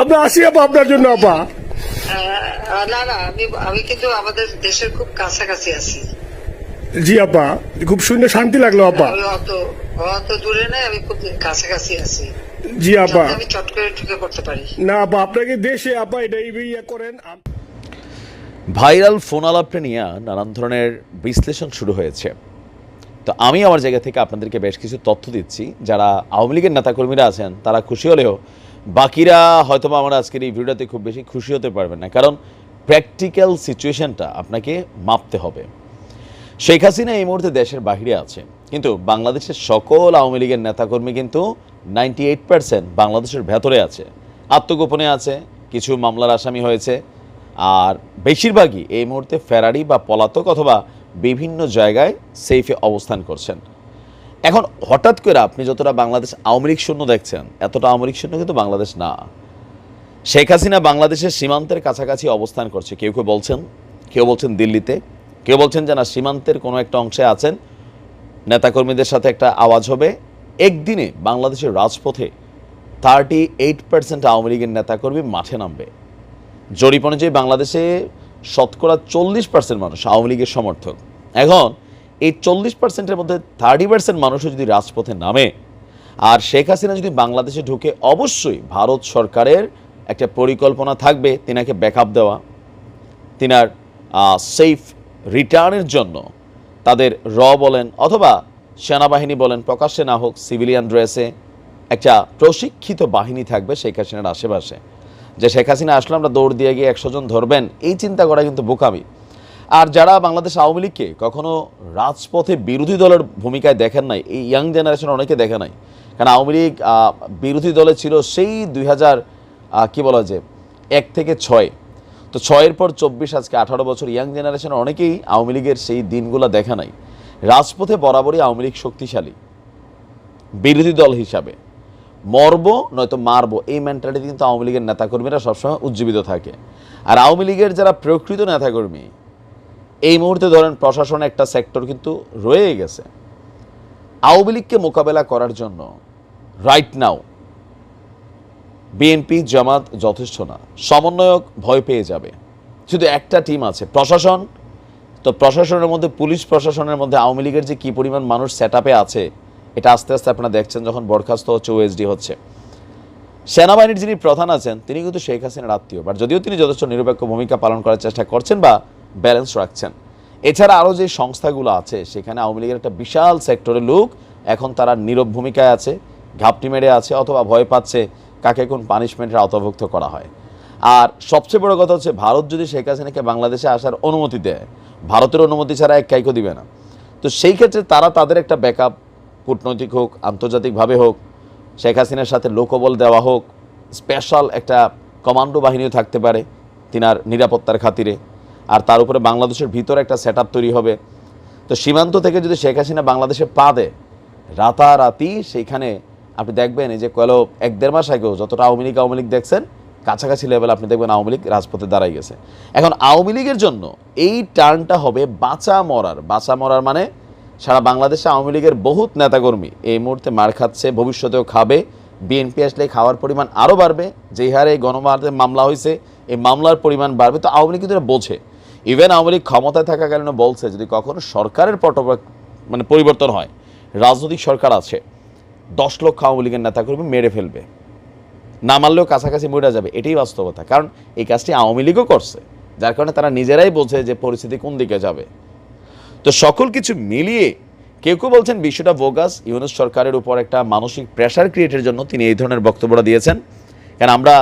আমরা আসি আপা আপনার জন্য আপা। না না আমি আমি কিন্তু আমাদের দেশের খুব কাছাকাছি আছি। জি আপা খুব শুনে শান্তি লাগল আপা। অত অত দূরে নাই আমি খুব কাছাকাছি আছি। জি আপা। আমি চট করে ঢুকে পড়তে পারি। না আপা আপনাকে দেশে আপা এটা ইয়ে করেন ভাইরাল ফোন আলাপটা নিয়ে নানান ধরনের বিশ্লেষণ শুরু হয়েছে। তো আমি আমার জায়গা থেকে আপনাদেরকে বেশ কিছু তথ্য দিচ্ছি। যারা আওয়ামী লীগের নেতাকর্মীরা আছেন তারা খুশি হলেও বাকিরা হয়তোবা আমরা আজকের এই ভিডিওতে খুব বেশি খুশি হতে পারবেন না, কারণ প্র্যাকটিক্যাল সিচুয়েশনটা আপনাকে মাপতে হবে। শেখ হাসিনা এই মুহূর্তে দেশের বাহিরে আছে, কিন্তু বাংলাদেশের সকল আওয়ামী লীগের নেতাকর্মী কিন্তু নাইনটি এইট পার্সেন্ট বাংলাদেশের ভেতরে আছে। আত্মগোপনে আছে, কিছু মামলার আসামি হয়েছে, আর বেশিরভাগই এই মুহূর্তে ফেরারি বা পলাতক অথবা বিভিন্ন জায়গায় সেফে অবস্থান করছেন। এখন হঠাৎ করে আপনি যতটা বাংলাদেশ আওয়ামী লীগ শূন্য দেখছেন, এতটা আওয়ামী লীগ শূন্য কিন্তু বাংলাদেশ না। শেখ হাসিনা বাংলাদেশের সীমান্তের কাছাকাছি অবস্থান করছে। কেউ কেউ বলছেন কেউ বলছেন দিল্লিতে, কেউ বলছেন যে না, সীমান্তের কোনো একটা অংশে আছেন। নেতাকর্মীদের সাথে একটা আওয়াজ হবে। একদিনে বাংলাদেশের রাজপথে থার্টি এইট পার্সেন্ট আওয়ামী লীগের নেতাকর্মী মাঠে নামবে। জরিপ অনুযায়ী বাংলাদেশে শতকরা চল্লিশ পার্সেন্ট মানুষ আওয়ামী লীগের সমর্থক। এখন এই চল্লিশ পার্সেন্টের মধ্যে থার্টি পার্সেন্ট মানুষও যদি রাজপথে নামে, আর শেখ হাসিনা যদি বাংলাদেশে ঢুকে, অবশ্যই ভারত সরকারের একটা পরিকল্পনা থাকবে তিনাকে ব্যাকআপ দেওয়া। তিনার সেফ রিটার্নের জন্য তাদের র বলেন অথবা সেনাবাহিনী বলেন, প্রকাশ্যে না হোক সিভিলিয়ান ড্রেসে একটা প্রশিক্ষিত বাহিনী থাকবে শেখ হাসিনার আশেপাশে। যে শেখ হাসিনা, আসলে আমরা দৌড় দিয়ে গিয়ে একশো জন ধরবেন, এই চিন্তা করা কিন্তু বোকামি। আর যারা বাংলাদেশ আওয়ামী লীগকে কখনো রাজপথে বিরোধী দলের ভূমিকায় দেখেন নাই, এই ইয়াং জেনারেশন অনেকে দেখে নাই। কারণ আওয়ামী লীগ বিরোধী দলে ছিল সেই দুই হাজার কী বলা যে, এক থেকে ছয়। তো ছয়ের পর চব্বিশ, আজকে আঠারো বছর ইয়াং জেনারেশনের অনেকেই আওয়ামী লীগের সেই দিনগুলো দেখা নাই। রাজপথে বরাবরই আওয়ামী লীগ শক্তিশালী। বিরোধী দল হিসাবে। মরব, নয়তো মারবো, এই মেন্টালিটি কিন্তু আওয়ামী লীগের নেতাকর্মীরা সবসময় উজ্জীবিত থাকে। আর আওয়ামী লীগের যারা প্রকৃত নেতাকর্মী এই মুহূর্তে ধরেন প্রশাসনে একটা সেক্টর কিন্তু রয়ে গেছে। আওয়ামী লীগকে মোকাবেলা করার জন্য রাইট নাও বিএনপি, জামাত যথেষ্ট না। সমন্বয়ক ভয় পেয়ে যাবে। শুধু একটা টিম আছে, প্রশাসন। তো প্রশাসনের মধ্যে, পুলিশ প্রশাসনের মধ্যে আওয়ামী লীগের যে কী পরিমাণ মানুষ সেট আছে, এটা আস্তে আস্তে আপনারা দেখছেন যখন বরখাস্ত হচ্ছে ওএসডি হচ্ছে। সেনাবাহিনীর যিনি প্রধান আছেন, তিনি কিন্তু শেখ হাসিনার আত্মীয়। বাট যদিও তিনি যথেষ্ট নিরপেক্ষ ভূমিকা পালন করার চেষ্টা করছেন বা ব্যালেন্স রাখছেন। এছাড়া আরও যে সংস্থাগুলো আছে, সেখানে আওয়ামী লীগের একটা বিশাল সেক্টরের লোক এখন তারা নীরব ভূমিকায় আছে, ঘাপটি মেরে আছে অথবা ভয় পাচ্ছে কাকে কোন পানিশমেন্টের আওতাভুক্ত করা হয়। আর সবচেয়ে বড় কথা হচ্ছে, ভারত যদি শেখ হাসিনাকে বাংলাদেশে আসার অনুমতি দেয়, ভারতের অনুমতি ছাড়া এক কাইকো দিবে না। তো সেই ক্ষেত্রে তারা তাদের একটা ব্যাকআপ কূটনৈতিক হোক, আন্তর্জাতিকভাবে হোক, শেখ হাসিনার সাথে লোকবল দেওয়া হোক স্পেশাল একটা কমান্ডো বাহিনীও থাকতে পারে তিনার নিরাপত্তার খাতিরে। আর তার উপরে বাংলাদেশের ভিতরে একটা সেট তৈরি হবে। তো সীমান্ত থেকে যদি শেখ হাসিনা বাংলাদেশে পা দেয়, রাতারাতি সেইখানে আপনি দেখবেন এই যে কয়েল এক দেড় মাস আগেও যতটা আওয়ামী লীগ আওয়ামী লীগ দেখছেন, কাছাকাছি লেভেল আপনি দেখবেন আওয়ামী লীগ রাজপথে দাঁড়াই গেছে। এখন আওয়ামী লীগের জন্য এই টার্নটা হবে বাঁচা মরার। বাঁচা মরার মানে সারা বাংলাদেশে আওয়ামী লীগের বহুত নেতাকর্মী এই মুহূর্তে মার খাচ্ছে, ভবিষ্যতেও খাবে। বিএনপি আসলে খাওয়ার পরিমাণ আরও বাড়বে। যেই হারে গণমাধ্যমে মামলা হয়েছে, এই মামলার পরিমাণ বাড়বে। তো আওয়ামী লীগ কিন্তু বোঝে। ইভেন আওয়ামী লীগ ক্ষমতায় থাকাকালীন বলছে, যদি কখনো সরকারের পট মানে পরিবর্তন হয়, রাজনৈতিক সরকার আছে, দশ লক্ষ আওয়ামী লীগের নেতাকর্মী মেরে ফেলবে। না মারলেও কাছাকাছি মরে যাবে, এটাই বাস্তবতা। কারণ এই কাজটি আওয়ামী লীগও করছে, যার কারণে তারা নিজেরাই বোঝে যে পরিস্থিতি কোন দিকে যাবে। তো সকল কিছু মিলিয়ে কেউ কেউ বলছেন বিষয়টা বোগাস, ইউনুস সরকারের উপর একটা মানসিক প্রেশার ক্রিয়েটের জন্য তিনি এই ধরনের বক্তব্যটা দিয়েছেন। কারণ আমরা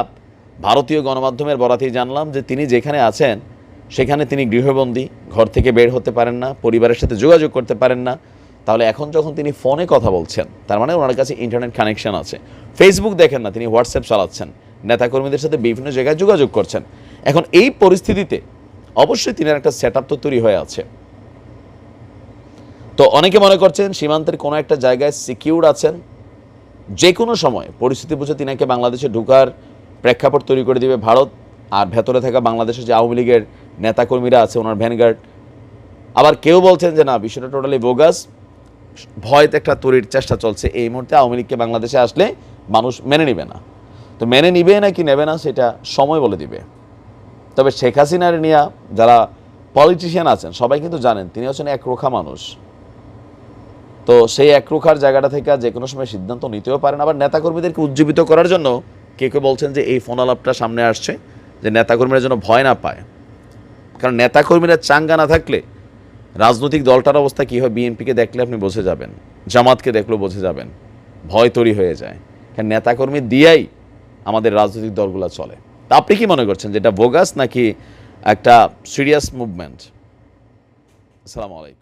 ভারতীয় গণমাধ্যমের বরাতেই জানলাম যে তিনি যেখানে আছেন সেখানে তিনি গৃহবন্দী, ঘর থেকে বের হতে পারেন না, পরিবারের সাথে যোগাযোগ করতে পারেন না। তাহলে এখন যখন তিনি ফোনে কথা বলছেন, তার মানে ওনার কাছে ইন্টারনেট কানেকশন আছে। ফেসবুক দেখেন না, তিনি হোয়াটসঅ্যাপ চালাচ্ছেন। নেতাকর্মীদের সাথে বিভিন্ন জায়গায় যোগাযোগ করছেন। এখন এই পরিস্থিতিতে অবশ্যই তিনি একটা সেট তো তৈরি হয়ে আছে। তো অনেকে মনে করছেন সীমান্তের কোনো একটা জায়গায় সিকিউর আছেন। যে কোনো সময় পরিস্থিতি বুঝে তিনাকে বাংলাদেশে ঢুকার প্রেক্ষাপট তৈরি করে দিবে ভারত, আর ভেতরে থাকা বাংলাদেশের যে আওয়ামী লীগের নেতাকর্মীরা আছে, ওনার ভ্যানগার্ড আবার কেউ বলছেন যে না, বিষয়টা টোটালি বোগাস ভয়তে একটা তৈরির চেষ্টা চলছে এই মুহূর্তে। আওয়ামী লীগকে বাংলাদেশে আসলে মানুষ মেনে নিবে না। তো মেনে নিবে নাকি নেবে না, সেটা সময় বলে দিবে। তবে শেখ হাসিনার নিয়ে যারা পলিটিশিয়ান আছেন, সবাই কিন্তু জানেন, তিনি হচ্ছেন একরোখা মানুষ। তো সেই একরোখার জায়গাটা থেকে যে কোনো সময় সিদ্ধান্ত নিতেও পারেন। আবার নেতাকর্মীদেরকে উজ্জীবিত করার জন্য কে কেউ বলছেন যে এই ফোন আলাপটা সামনে আসছে, যে নেতাকর্মীরা যেন ভয় না পায়। কারণ নেতাকর্মীরা চাঙ্গা না থাকলে রাজনৈতিক দলটার অবস্থা কী হয় বিএনপিকে দেখলে আপনি বসে যাবেন, জামাতকে দেখলেও বসে যাবেন, ভয় তৈরি হয়ে যায়। কারণ নেতাকর্মী দিয়েই আমাদের রাজনৈতিক দলগুলো চলে। তা আপনি কি মনে করছেন যেটা বোগাস নাকি একটা সিরিয়াস মুভমেন্ট আসসালামু আলাইকুম।